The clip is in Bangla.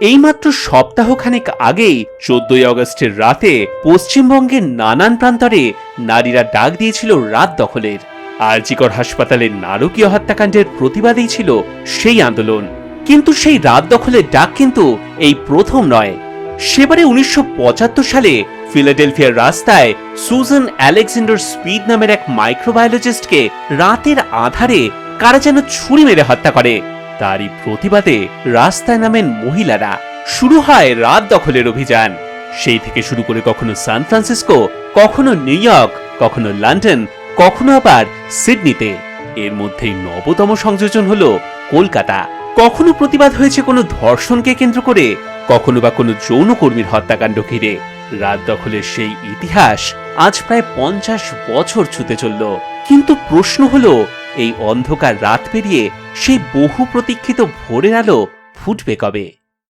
এইমাত্র সপ্তাহখানেক আগেই চোদ্দই আগস্টের রাতে পশ্চিমবঙ্গের নানান প্রান্তরে নারীরা ডাক দিয়েছিল রাত দখলের। আরজিকর হাসপাতালের নারকীয় হত্যাকাণ্ডের প্রতিবাদেই ছিল সেই আন্দোলন। কিন্তু সেই রাত দখলের ডাক কিন্তু এই প্রথম নয়। সেবারে উনিশশো পঁচাত্তর সালে ফিলাডেলফিয়ার রাস্তায় সুজন আলেকজান্ডার স্পিড নামের এক মাইক্রোবায়োলজিস্টকে রাতের আধারে কারা যেন ছুরি মেরে হত্যা করে। তারই প্রতিবাদে রাস্তায় নামেন মহিলারা। শুরু হয় রাত দখলের অভিযান। সেই থেকে শুরু করে কখনো সান ফ্রান্সিসকো, কখনো নিউ ইয়র্ক, কখনো লন্ডন, কখনো আবার সিডনিতে। এর মধ্যেই নবতম সংযোজন হলো কলকাতা। কখনো প্রতিবাদ হয়েছে কোনো ধর্ষণকে কেন্দ্র করে, কখনো বা কোনো যৌনকর্মীর হত্যাকাণ্ড ঘিরে। রাত দখলের সেই ইতিহাস আজ প্রায় পঞ্চাশ বছর ছুতে চলল। কিন্তু প্রশ্ন হলো এই অন্ধকার রাত পেরিয়ে সেই বহু প্রতীক্ষিত ভোরের আলো ফুটবে কবে?